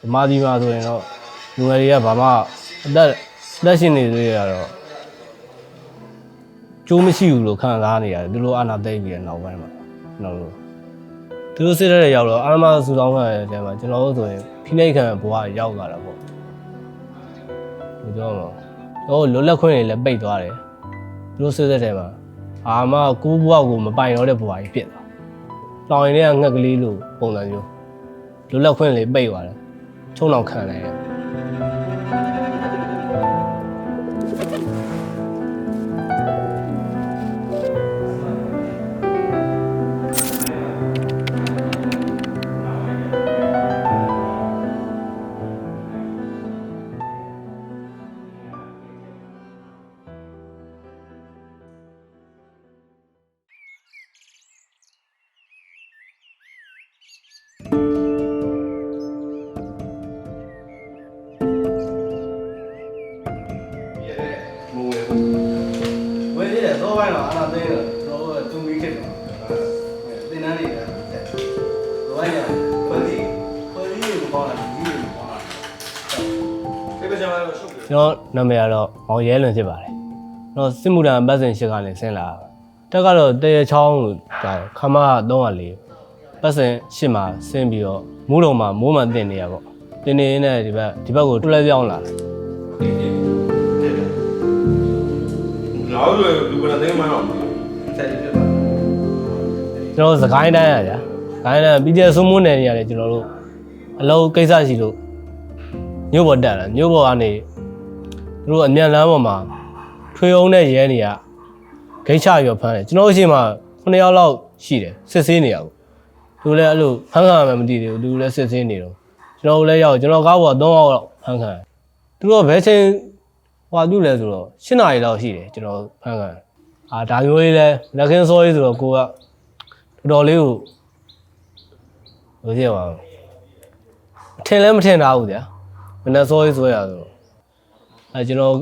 ဓမ္မဒီမှာဆိုရင်တော့လူငယ်တွေကဘာမှအသက်အသက်ရှင်နေသေးရတော့ကျိုးမရှိဘူးလို့ခံစားနေရတယ်သူတို့အာနာသိမ့်ပြီးတဲ့နောက်ပိုင်းမှာကျွန်တော်တို့သူတို့စစ်တဲ့ရောက်တော့အာမဆူတောင်းခံရတဲ့တဲမှာကျွန်တော်တို့ဆိုရင်ဖိနှိပ်ခံဘဝရောက်လာတာပေါ့ဒီတော့တော့လွတ်လပ်ခွင့်တွေလည်းပိတ်သွားတယ်သူတို့စစ်တဲ့တဲမှာအာမကိုဘဝကိုမပိုင်တော့တဲ့ဘဝကြီးဖြစ်သွားလောင်ရင်တွေကငှက်ကလေးလိုပုံစံမျိုးလွတ်လပ်ခွင့်လေးပိတ်သွားတယ် ချုံအောင်ခံလိုက်တယ်ဝ ကျွန်တော်နာမည်ကတော့မောင်ရဲလွန်ဖြစ်ပါတယ်ကျွန်တော်စစ်မှုထမ်းပတ်စင်ရှစ်ကနေဆင်းလာတာတက်ကတော့တရေချောင်းလို့ဒါခမ304ပတ်စင်ရှစ်မှာဆင်းပြီးတော့မိုးလုံးမှာမိုးမှန်တင်နေရပေါ့တင်နေရင်းနဲ့ဒီဘက်ဒီဘက်ကိုတွလဲပြောင်းလာတယ်နောက်ဆိုလူကလည်းသိမ်းမှန်းတော့ဆက်ပြီးဖြစ်သွားကျွန်တော်စကိုင်းတိုင်းရဗျာစကိုင်းတိုင်းပြီးတဲ့ဆုံးမွန်းနယ်နေရတယ်ကျွန်တော်တို့အလုံးကိစ္စရှိလို့မြို့ပေါ်တက်လာမြို့ပေါ်ကနေ သူတို့အမြန်လမ်းပေါ်မှာထွေအောင်တဲ့ရဲနေရဂိတ်ချရောဖမ်းတယ်ကျွန်တော်အရှိမ9ယောက်လောက်ရှိတယ်စစ်ဆေးနေရဘူးသူလည်းအဲ့လိုဖမ်းခံရမှမသိသေးဘူးသူလည်းစစ်ဆေးနေတော့ကျွန်တော်လည်းရောက်ကျွန်တော်ကားပေါ်3ယောက်လောက်ဖမ်းခံတယ်သူတို့ဘယ်ချိန်ဟွာပြုလဲဆိုတော့7နာရီလောက်ရှိတယ်ကျွန်တော်ဖမ်းခံအာဒါမျိုးလေးလဲလက်ခင်းစောကြီးဆိုတော့ကိုကတော်တော်လေးကိုဘယ်လိုပြောရအောင်အထင်လည်းမထင်တာဘူးဗျာမနေ့စောရေးဆိုရဆိုတော့ အဲကျွန်တော်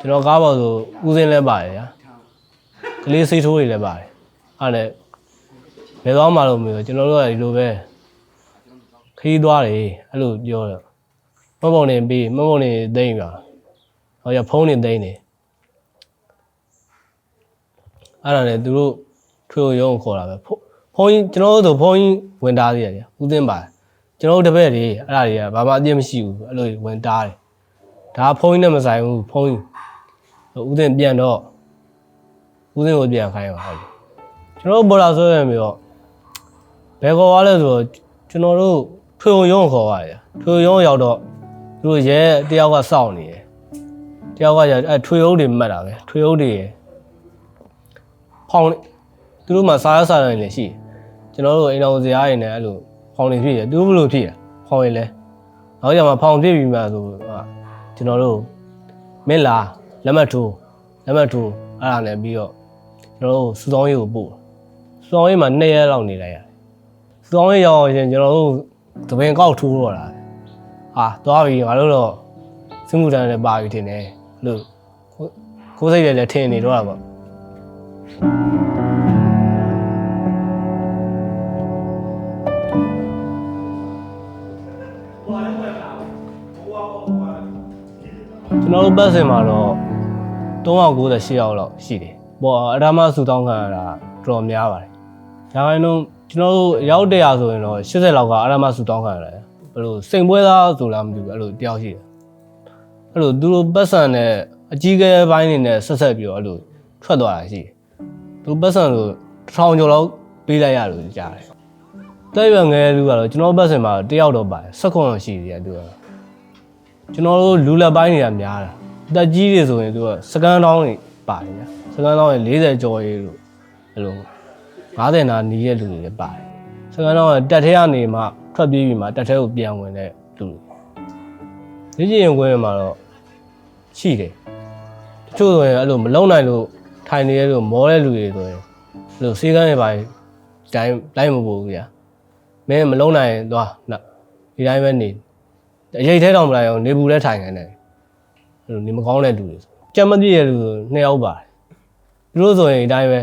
ကျွန်တော်ကားပေါ်ဆိုဦးစင်းလည်းပါတယ်ဗျာကလေးစိတ်ထိုးတွေလည်းပါတယ်အဲ့ဒါဘယ်သွားမှလို့မပြောကျွန်တော်တို့ကဒီလိုပဲခီးသွားတယ်အဲ့လိုပြောတော့မမုံနေပြီးမမုံနေသိမ့်ပါဟောရဖုန်းနေသိမ့်နေအဲ့ဒါနဲ့သူတို့ထွေကိုရုံးကိုခေါ်တာပဲဖုဖုန်းကြီးကျွန်တော်တို့ဆိုဖုန်းကြီးဝင်တားသေးတယ်ဗျဦးသိန်းပါကျွန်တော်တို့တပည့်တွေအဲ့ဒါတွေကဘာမှအပြည့်မရှိဘူးအဲ့လိုဝင်တားတယ် ဒါဖုန်းကြီးနဲ့မဆိုင်ဘူးဖုန်းကြီးဦးသိန်းပြန်တော့ဦးသိန်းကိုပြန်ခိုင်းပါဟုတ်ကျွန်တော်တို့ပေါ်လာဆိုရမျိုးတော့ဘယ်ခေါ်ရလဲဆိုတော့ကျွန်တော်တို့ထွေကိုရုံးကိုခေါ်ရတယ်ထွေကိုရုံးရောက်တော့သူတို့ရဲတယောက်ကစောင့်နေတယ်တယောက်ကကျအဲ့ထွေအုပ်တွေမှတ်တာပဲထွေအုပ်တွေရယ်ဖောင်းသူတို့မှာစားရစားတယ်လည်းရှိတယ်ကျွန်တော်တို့အိမ်တော်စရာတွေနဲ့အဲ့လိုဖောင်နေဖြစ်ရသူတို့ဘယ်လိုဖြစ်ရဖောင်ရင်လဲနောက်ကြမှာဖောင်ဖြစ်ပြီးမှဆိုဟာ ကျွန်တော်တို့မင်းလာလက်မှတ်ထိုးလက်မှတ်ထိုးအဲ့ဒါနဲ့ပြီးတော့ကျွန်တော်တို့စူဆောင်းရေးကိုပို့စူဆောင်းရေးမှာ2ရက်လောက်နေလိုက်ရတယ်စူဆောင်းရေးရောက်အောင်ရှင်ကျွန်တော်တို့သပင်ကောက်ထိုးတော့တာဟာသွားပြီငါတို့တော့စမှုတန်းလည်းပါပြီထင်တယ်လို့ကိုယ်စိတ်လည်းလည်းထင်နေတော့တာပေါ့ ကျွန်တော်တို့ပတ်စင်မှာတော့398ယောက်လောက်ရှိတယ်။ပေါ့အရာမဆူတောင်းခံရတာတော်တော်များပါတယ်။ဒါတိုင်းတော့ကျွန်တော်တို့ရောက်တရာဆိုရင်တော့80လောက်ကအရာမဆူတောင်းခံရတယ်။ဘယ်လိုစိန်ပွဲသားဆိုလားမသိဘူးအဲ့လိုတယောက်ရှိတယ်။အဲ့လိုသူတို့ပတ်စံနဲ့အကြီးကဲပိုင်းနေနဲ့ဆက်ဆက်ပြီးတော့အဲ့လိုထွက်သွားတာရှိတယ်။သူပတ်စံဆိုတစ်ထောင်ကျော်လောက်ပေးလိုက်ရလို့ကြားတယ်။တဲ့ရွယ်ငယ်လူကတော့ကျွန်တော်ပတ်စင်မှာတယောက်တော့ပါတယ်၁၇ရှိသေးတယ်သူက ကျွန်တော်တို့လူလက်ပိုင်းတွေကများတာတက်ကြီးတွေဆိုရင်သူကစကန်တောင်းတွေပါတယ်ညာစကန်တောင်းရင်40ကျော်ရေးလို့အဲ့လို50နာနီးရဲ့လူတွေလည်းပါတယ်စကန်တောင်းကတက်ထဲကနေမှထွက်ပြေးပြီးမှတက်ထဲကိုပြန်ဝင်တဲ့လူတွေလေ့ကျင့်ရင်ခွင့်မှာတော့ရှိတယ်တချို့ဆိုရင်အဲ့လိုမလုံနိုင်လို့ထိုင်နေရလို့မောတဲ့လူတွေဆိုရင်အဲ့လိုစေကန်းတွေပါတိုင်းလိုက်မပို့ဘူးညာမင်းမလုံနိုင်ရင်သွားနောက်ဒီတိုင်းပဲနေ အရေးထဲတောင်မလိုက်အောင်နေဘူးလဲထိုင်ခိုင်းတယ်အဲ့လိုနေမကောင်းတဲ့လူတွေဆိုကြက်မပြည့်ရဲ့လူဆိုနှစ်ယောက်ပါတယ်သူတို့ဆိုရင်အတိုင်းပဲ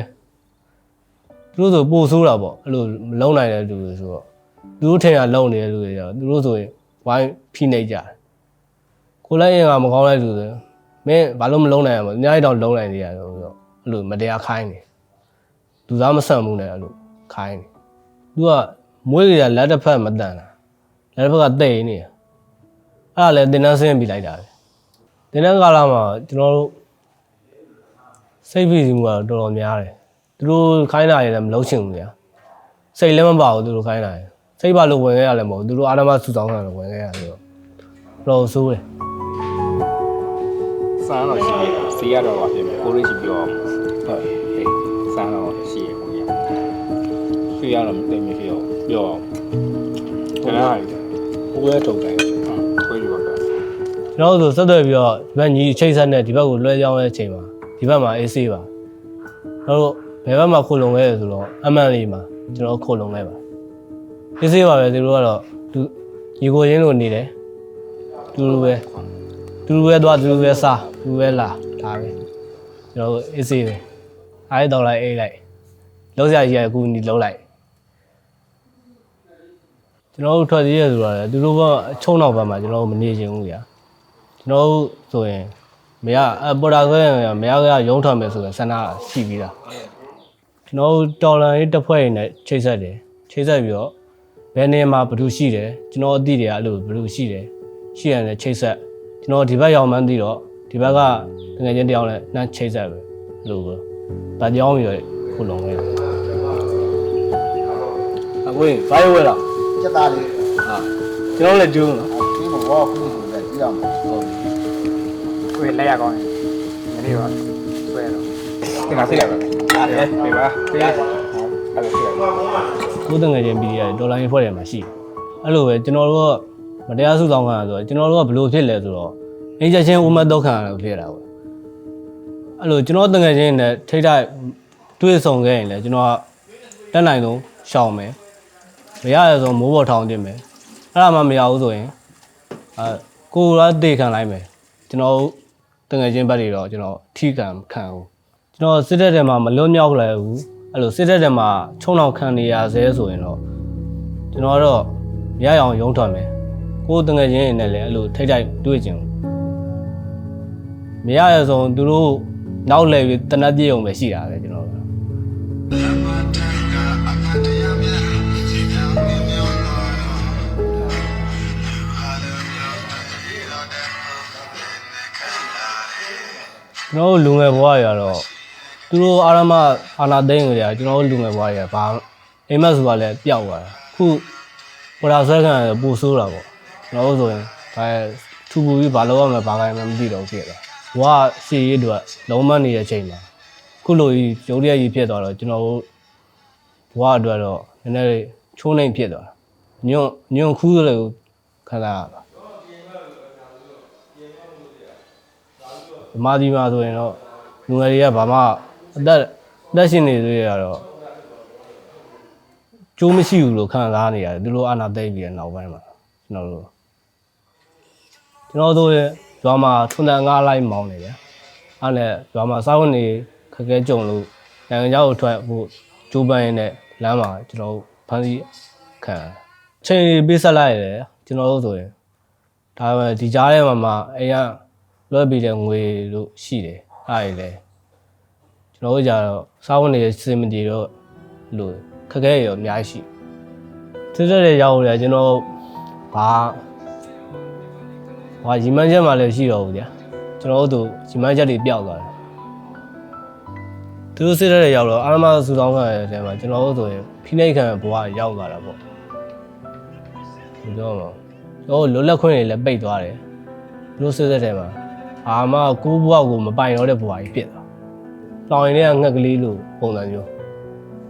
သူတို့ဆိုပို့ဆိုးတာပေါ့အဲ့လိုမလုံနိုင်တဲ့လူတွေဆိုတော့သူတို့ထင်ရလုံနေတဲ့လူတွေကျတော့သူတို့ဆိုရင်ဝိုင်းဖိနှိပ်ကြတယ်ကိုလည်းအင်ကမကောင်းလိုက်လို့ဆိုမင်းဘာလို့မလုံးနိုင်ရမလဲအများကြီးတော့လုံးနိုင်နေရတယ်ဆိုတော့အဲ့လိုမတရားခိုင်းနေလူသားမဆန့်ဘူးနဲ့အဲ့လိုခိုင်းနေသူကမွေးရလက်တစ်ဖက်မတန်တာလက်တစ်ဖက်ကတိတ်နေတယ် အဲ့ဒါလည်းတင်တန်းဆင်းပြလိုက်တာပဲတင်တန်းကာလမှာကျွန်တော်တို့စိတ်ဖိစီးမှုကတော့တော်တော်များတယ်သူတို့ခိုင်းတာရလည်းမလုံးချင်ဘူးဗျာစိတ်လည်းမပါဘူးသူတို့ခိုင်းတာရယ်စိတ်ပါလို့ဝင်ခဲ့ရလည်းမဟုတ်ဘူးသူတို့အာရမစုဆောင်ခံလို့ဝင်ခဲ့ရဆိုတော့တော့ဆိုးတယ်စမ်းတော့ရှိတယ်စီးရတော့ပါပြင်မယ်ကိုရရှိပြောဟုတ်ဟေးစမ်းတော့ရှိရကိုရရွှေရတော့တိတ်မဖြစ်အောင်ပြောအောင်တလားကိုရထုတ်တယ်ခွေးလို့ပြော ကျွန်တော်တို့ဆိုဆက်သွယ်ပြီးတော့ဒီဘက်ညီအချိတ်ဆက်နဲ့ဒီဘက်ကိုလွှဲကြောင်းတဲ့အချိန်မှာဒီဘက်မှာ AC ပါကျွန်တော်တို့ဘယ်ဘက်မှာခိုလုံခဲ့ရဆိုတော့အမှန်လေးမှာကျွန်တော်ခိုလုံခဲ့ပါ AC ပါပဲသူတို့ကတော့သူညီကိုရင်းလို့နေတယ်သူတို့ပဲသူတို့ပဲသွားသူတို့ပဲစားသူတို့ပဲလာဒါပဲကျွန်တော်တို့ AC ပဲအားရတော့လိုက်အေးလိုက်လုံးစရာကြီးရအခုနီလုံးလိုက်ကျွန်တော်တို့ထွက်သေးရဆိုတာလေသူတို့ကအချုံနောက်ဘက်မှာကျွန်တော်တို့မနေချင်ဘူးဗျာ ကျွန်တော်တို့ဆိုရင်မရအပေါ်တာဆိုရင်မရကရုံးထွက်မယ်ဆိုရင်ဆန္ဒရှိပြီးသားကျွန်တော်တို့တော်လန်ရေးတစ်ဖွဲ့ရင်းနဲ့ချိတ်ဆက်တယ်ချိတ်ဆက်ပြီးတော့ဘယ်နေမှာဘယ်သူရှိတယ်ကျွန်တော်အသိတွေကအဲ့လိုဘယ်သူရှိတယ်ရှိရတယ်ချိတ်ဆက်ကျွန်တော်ဒီဘက်ရောက်မှန်းသိတော့ဒီဘက်ကငွေချင်းတယောက်နဲ့နှမ်းချိတ်ဆက်ပဲအဲ့လိုပဲဒါကြောင်းပြီးတော့ခုလုံခဲ့တယ်အခုဘာရွယ်လားချက်သားလေးဟာကျွန်တော်လည်းကျူးနော်ဒီမဘောခု ဆိုလည်းကြည့်ရမှာဟုတ်ခွေးလက်ရကောင်းတယ်မနေ့ကဆွဲတော့တင်လာစိတ်ရပါမယ်အားတယ်ပြပါပြအဲ့လိုဖြစ်တယ်ကိုယ်တငယ်ချင်းပြီးရတယ်ဒေါ်လာရင်းဖွဲ့တယ်မှာရှိတယ်အဲ့လိုပဲကျွန်တော်တို့ကမတရားစုဆောင်ခံရဆိုတော့ကျွန်တော်တို့ကဘလို့ဖြစ်လဲဆိုတော့အင်ဂျက်ရှင်ဥမတ်တော့ခံရလို့ဖြစ်တာပေါ့အဲ့လိုကျွန်တော်တငယ်ချင်းနဲ့ထိထိုက်တွေ့ဆုံခဲ့ရင်လည်းကျွန်တော်ကတက်နိုင်ဆုံးရှောင်မယ်မရရဆိုမိုးပေါ်ထောင်တင်မယ်အဲ့ဒါမှမရဘူးဆိုရင်အဲ ကိုယ်ကတေခံလိုက်မယ်ကျွန်တော်တငယ်ချင်းဘက်တွေတော့ကျွန်တော်ထိခံခံဘူးကျွန်တော်စစ်တပ်ထဲမှာမလွတ်မြောက်လဲဘူးအဲ့လိုစစ်တပ်ထဲမှာချုံအောင်ခံနေရဆဲဆိုရင်တော့ကျွန်တော်ကတော့မရအောင်ရုံးထွက်မယ်ကိုယ်တငယ်ချင်းတွေနဲ့လည်းအဲ့လိုထိထိုက်တွေ့ကြင်ဘူးမရရဆိုသူတို့နောက်လဲပြီးတနက်ပြေုံပဲရှိတာပဲကျွန်တော်တို့ ကျွန်တော်တို့လူငယ်ဘဝတွေကတော့သူတို့အာရမအာနာသိန်းတွေကကျွန်တော်တို့လူငယ်ဘဝတွေကဘာအိမ်မက်ဆိုတာလည်းပျောက်သွားတာခုပေါ်လာဆွဲခံရပူဆိုးတာပေါ့ကျွန်တော်တို့ဆိုရင်ဒါထူပူပြီးဘာလုပ်ရမလဲဘာကိုင်းမှမသိတော့ဖြစ်သွားဘဝစီရေးအတွက်လုံးမနေတဲ့အချိန်မှာခုလိုကြီးကျုပ်ရက်ကြီးဖြစ်သွားတော့ကျွန်တော်တို့ဘဝအတွက်တော့နည်းနည်းလေးချိုးနှိမ်ဖြစ်သွားတာညွန့်ညွန့်ခူးတယ်လို့ခံစားရတာ ဗမာပြည်မှာဆိုရင်တော့လူငယ်တွေကဘာမှအသက်အသက်ရှင်နေသေးရတော့ကျိုးမရှိဘူးလို့ခံစားနေရတယ်သူတို့အာနာသိမ့်ပြီးတဲ့နောက်ပိုင်းမှာကျွန်တော်တို့ကျွန်တော်တို့ရဲ့ရွာမှာထွန်းတန်ငါးလိုက်မောင်းနေတယ်အဲ့နဲ့ရွာမှာစားဝင်နေခက်ခဲကြုံလို့နိုင်ငံခြားကိုထွက်ဖို့ကျိုးပန်းရင်းနဲ့လမ်းမှာကျွန်တော်တို့ဖမ်းဆီးခံရတယ်ချိန်ပေးဆက်လိုက်ရတယ်ကျွန်တော်တို့ဆိုရင်ဒါပေမဲ့ဒီကြားထဲမှာမှအိမ်က လွှဲပြီးတဲ့ငွေလို့ရှိတယ်အဲ့ဒါလေကျွန်တော်တို့ကြတော့စားဝင်နေတဲ့စင်မတီတော့လို့ခက်ခဲရရောအများကြီးရှိစစ်စစ်တွေရောက်တယ်ကျွန်တော်ဘာဟာရီမန်းချက်မှလည်းရှိတော့ဘူးဗျာကျွန်တော်တို့ရီမန်းချက်တွေပျောက်သွားတယ်သူတို့စစ်တဲ့ရောက်တော့အာရမစူတောင်းခံရတဲ့ထဲမှာကျွန်တော်တို့ဆိုရင်ဖိနှိပ်ခံဘဝရောက်သွားတာပေါ့ဘယ်လိုလဲကျွန်တော်လွတ်လပ်ခွင့်တွေလည်းပိတ်သွားတယ်ဘလို့စစ်စစ်တယ်မှာ အာမကိုးဘွားကိုမပိုင်တော့တဲ့ဘွားကြီးဖြစ်သွား။လောင်ရင်လည်းငှက်ကလေးလိုပုံစံမျိုး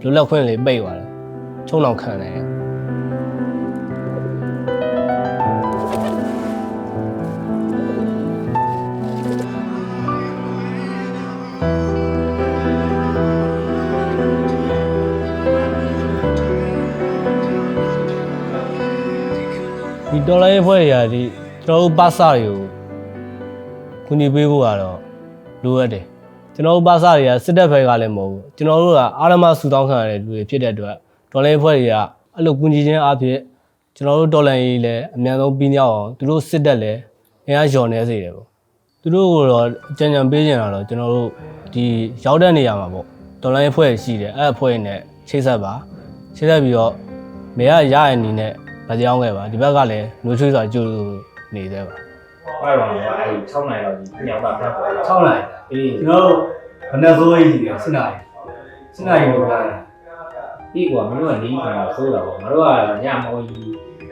လွတ်လပ်ခွင့်လေးပိတ်သွားတယ်။ချုံအောင်ခံတယ်ဒီဒေါ်လာရေးဖွဲ့တွေကဒီကျွန်တော်တို့ပါစာတွေကို ကူညီပေးဖို့ကတော့လိုအပ်တယ်ကျွန်တော်တို့ပါစာတွေကစစ်တပ်ဘက်ကလည်းမဟုတ်ဘူးကျွန်တော်တို့ကအာရမဆူတောင်းခံရတဲ့လူတွေဖြစ်တဲ့အတွက်ဒေါ်လာရေးဖွဲ့တွေကအဲ့လိုကူညီခြင်းအဖြစ်ကျွန်တော်တို့တော်လန်ကြီးလည်းအမြန်ဆုံးပြီးညောက်အောင်သူတို့စစ်တက်လည်းအင်အားလျော်နေစေတယ်ပေါ့သူတို့ကတော့ကြံကြံပေးကြတာတော့ကျွန်တော်တို့ဒီရောက်တဲ့နေရာမှာပေါ့တော်လန်ရေးဖွဲ့ရှိတယ်အဲ့အဖွဲ့နဲ့ချိတ်ဆက်ပါချိတ်ဆက်ပြီးတော့မေရရရအနေနဲ့ဗကြောင်းခဲ့ပါဒီဘက်ကလည်းနှွေးထွေးစွာကြိုးနေသေးပါ အဲ့တော့အဲ့ဒီ6နိုင်တော့ဒီညောင်တာပြတ်ပေါ်လာ6နိုင်အေးကျွန်တော်တို့ဘယ်နဲ့စိုးရည်ကြီးလဲ7နိုင်7နိုင်ကိုပြောတာဒီကွာမင်းတို့ကလေးခံတော့ဆိုးတာပေါ့ငါတို့ကညမောကြီး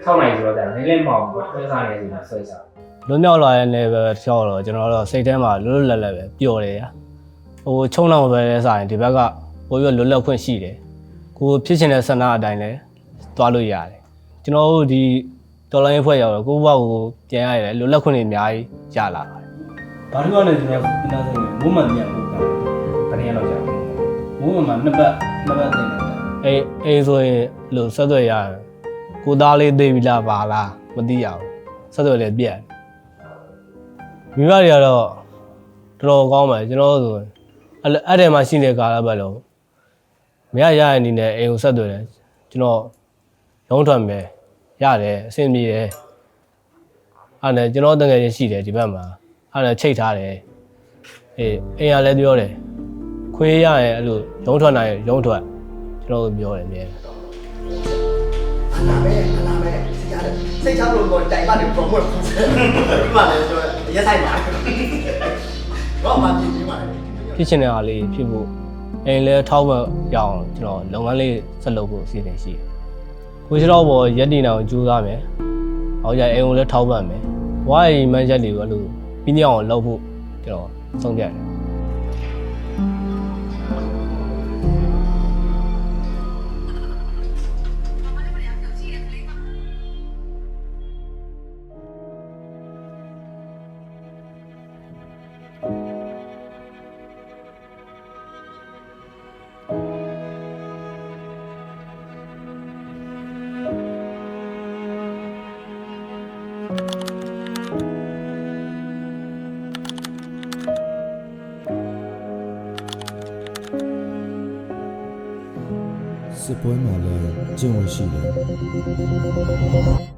6နိုင်ဆိုတော့ဒါနည်းနည်းမောင်ဆွဲစားနေစီမှာဆွဲစားလွတ်မြောက်လာတဲ့ level ကျော်တော့ကျွန်တော်တို့စိတ်ထဲမှာလွတ်လွတ်လပ်လပ်ပဲပျော်တယ်ရာဟိုချုံလောင်ပဲလဲစားရင်ဒီဘက်ကပိုပြီးလွတ်လပ်ခွင့်ရှိတယ်ကိုဖြစ်ချင်တဲ့ဆန္ဒအတိုင်းလဲသွားလို့ရတယ်ကျွန်တော်တို့ဒီ တော်လိုင်းဖွဲ့ရောက်တော့ကိုယ့်ဘဝကိုပြန်ရတယ်လွတ်လပ်ခွင့်တွေအများကြီးရလာပါတယ်ဘာလို့လဲကျွန်တော်ပြန်လာစိတ်မိုးမှန်ပြန်ပို့တာဘယ်နည်းလောက်ကြာမိုးမှန်မှာနှစ်ပတ်နှစ်ပတ်တင်တယ်အေးအေးဆိုရင်လို့ဆက်သွယ်ရတယ်ကိုသားလေးသိပြီလားပါလားမသိရဘူးဆက်သွယ်လည်းပြက်မိဘတွေကတော့တော်တော်ကောင်းပါကျွန်တော်တို့ဆိုအဲ့လိုအဲ့ထဲမှာရှိတဲ့ကာလပတ်လုံးမရရတဲ့အနေနဲ့အိမ်ကိုဆက်သွယ်တယ်ကျွန်တော်ရုံးထွက်မယ် ရတယ်အဆင်ပြေတယ်အဲ့ဒါနဲ့ကျွန်တော်တငယ်ချင်းရှိတယ်ဒီဘက်မှာအဲ့ဒါချိတ်ထားတယ်အေးအိမ်ကလည်းပြောတယ်ခွေးရရင်အဲ့လိုရုံးထွက်နိုင်ရင်ရုံးထွက်ကျွန်တော်တို့ပြောတယ်အမြဲတမ်းအနာပဲအနာပဲစိတ်ချတယ်စိတ်ချလို့တော့တိုင်ပါတယ် promote ပုံစံဒီမှာလည်းဆိုရက်ဆိုင်ပါတော့မှပြင်ပြီးပါတယ်ဖြစ်ချင်တဲ့အားလေးဖြစ်ဖို့အိမ်လဲထောက်ပံ့ရအောင်ကျွန်တော်လုပ်ငန်းလေးဆက်လုပ်ဖို့အစီအစဉ်ရှိတယ်။ ကိုရှိတော့ဘောရက်တင်အောင်ကြိုးစားမယ်။ဟောကြအိမ်ကိုလည်းထောက်ပံ့မယ်။ဝါရီမန်ချက်တွေကိုအဲ့လိုပြီးညအောင်လုပ်ဖို့ကျွန်တော်ဆုံးဖြတ်တယ် စစ်ပွဲမှာလည်းကျင့်ဝတ်ရှိတယ်